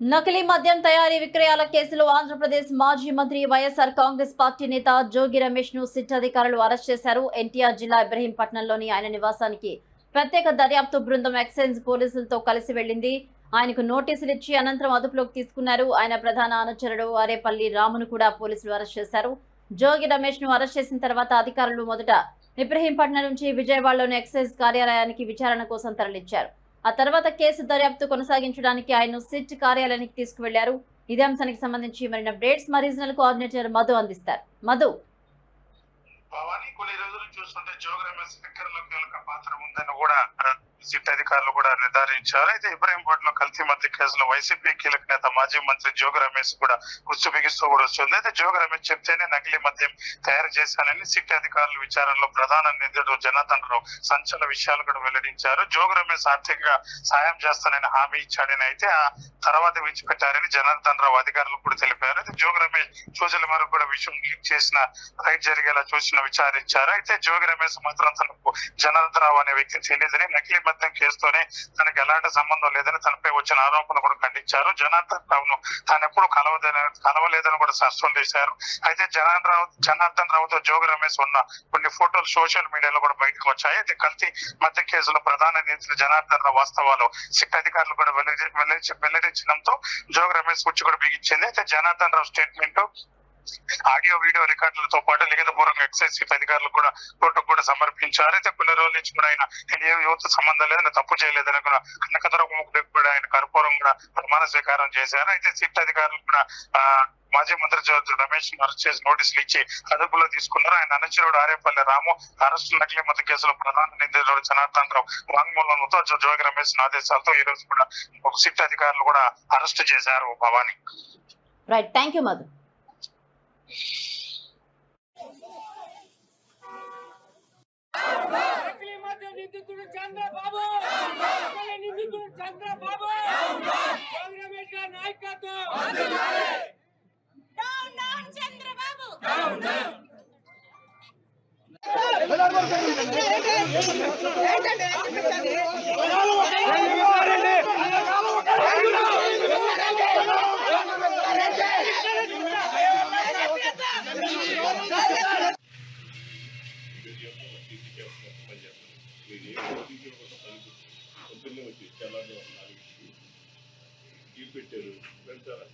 నకిలీ మద్యం తయారీ విక్రయాల కేసులో ఆంధ్రప్రదేశ్ మాజీ మంత్రి వైఎస్ఆర్ కాంగ్రెస్ పార్టీ నేత జోగి రమేష్ను సిట్ అధికారులు అరెస్ట్ చేశారు. ఎన్టీఆర్ జిల్లా ఇబ్రహీంపట్నంలోని ఆయన నివాసానికి ప్రత్యేక దర్యాప్తు బృందం ఎక్సైజ్ పోలీసులతో కలిసి వెళ్ళింది ఆయనకు నోటీసులు ఇచ్చి అనంతరం అదుపులోకి తీసుకున్నారు. ఆయన ప్రధాన అనుచరుడు అరేపల్లి రామును కూడా పోలీసులు అరెస్ట్ చేశారు. జోగి రమేష్ను అరెస్ట్ చేసిన తర్వాత అధికారులు మొదట ఇబ్రహీంపట్నం నుంచి విజయవాడలోని ఎక్సైజ్ కార్యాలయానికి విచారణ కోసం తరలించారు. ఆ తర్వాత కేసు దర్యాప్తు కొనసాగించడానికి ఆయన సిట్ కార్యాలయానికి తీసుకువెళ్ళారు. ఇదే అంశానికి సంబంధించి మరిన్ని అప్డేట్స్. మా రీజనల్ కోఆర్డినేటర్ మధు అందిస్తారు. మధు. కొన్ని రోజులు చూస్తుంటే జోగ్రమ స్పీకర్లో కీలక పాత్ర ఉందని కూడా సిట్ అధికారులు కూడా నిర్ధారించారు. అయితే ఇబ్రహీంపట్నం కల్తీ మధ్య కేసులో వైసీపీ కీలక నేత మాజీ మంత్రి జోగి రమేష్ కూడా ఉచ్చు బిగిస్తూ కూడా వస్తుంది అయితే జోగి రమేష్ చెప్తేనే నకిలీ మద్యం తయారు చేశానని సిట్ అధికారుల విచారణలో ప్రధాన నిందితుడు జనార్దన్ రావు సంచల విషయాలు కూడా వెల్లడించారు. జోగి రమేష్ ఆర్థికంగా సాయం చేస్తానని హామీ ఇచ్చాడని అయితే ఆ తర్వాత విడిచిపెట్టారని జనార్దన్ రావు అధికారులు కూడా తెలిపారు. అయితే జోగి రమేష్ సూచన మేరకు కూడా విషయం లీక్ చేసిన రైట్ జరిగేలా చూసిన విచారించారు అయితే జోగి రమేష్ మాత్రం తనకు జనార్దన్ రావు అనే వ్యక్తి తెలియదని నకిలీ మద్యం కేసుతోనే తనకు ఎలాంటి సంబంధం లేదని తనపై వచ్చిన ఆరోపణలు కూడా ఖండించారు. జనార్దన్ రావును తాను ఎప్పుడు కలవదని కలవలేదని కూడా స్పష్టం చేశారు. అయితే జనార్దన్ రావు జనార్దన్ రావుతో జోగి రమేష్ ఉన్న కొన్ని ఫోటోలు సోషల్ మీడియాలో కూడా బయటకు వచ్చాయి. అయితే కల్తీ మధ్య కేసులో ప్రధాన నిందితులు జనార్దన్ రావు వాస్తవాలు సిట్ అధికారులు కూడా వెల్లడించడంతో జోగి రమేష్ వచ్చి కూడా బిగించింది. అయితే Janardhan Rao statement audio video రికార్డులతో పాటు లిఖితపూర్వక ఎక్సైజ్ సిట్ అధికారులు కూడా కోర్టుకు కూడా సమర్పించారు. అయితే కొన్ని రోజుల నుంచి కూడా ఆయన ఏ యువత సంబంధం లేదని తప్పు చేయలేదని కూడా కనకదుర్గముఖుడికి కూడా ఆయన కర్పూరం కూడా ప్రమాణ స్వీకారం చేశారు. అయితే సిట్ అధికారులు కూడా మాజీ మంత్రి రమేష్ అరెస్ట్ చేసి నోటీసులు ఇచ్చి అదుపులో తీసుకున్నారు. ఆయన అనుచరుడు ఆరేపల్లి రాము అరెస్టు నకిలీ మత కేసులో ప్రధాన నిందితుడు జనార్దన్ రావు వాంగ్మూలంతో జోగి రమేష్ ఆదేశాలతో ఈ రోజు కూడా సిట్ అధికారులు కూడా అరెస్ట్ చేశారు Bhavani. Right thank you Madhu నిందితుడు చంద్రబాబు నిందితుడు చంద్రబాబు రమేష్ నాయకత్వం చంద్రబాబు పొద్దున్నే చాలా తెల్లారి నాలుగు పెట్టారు వెళ్తారా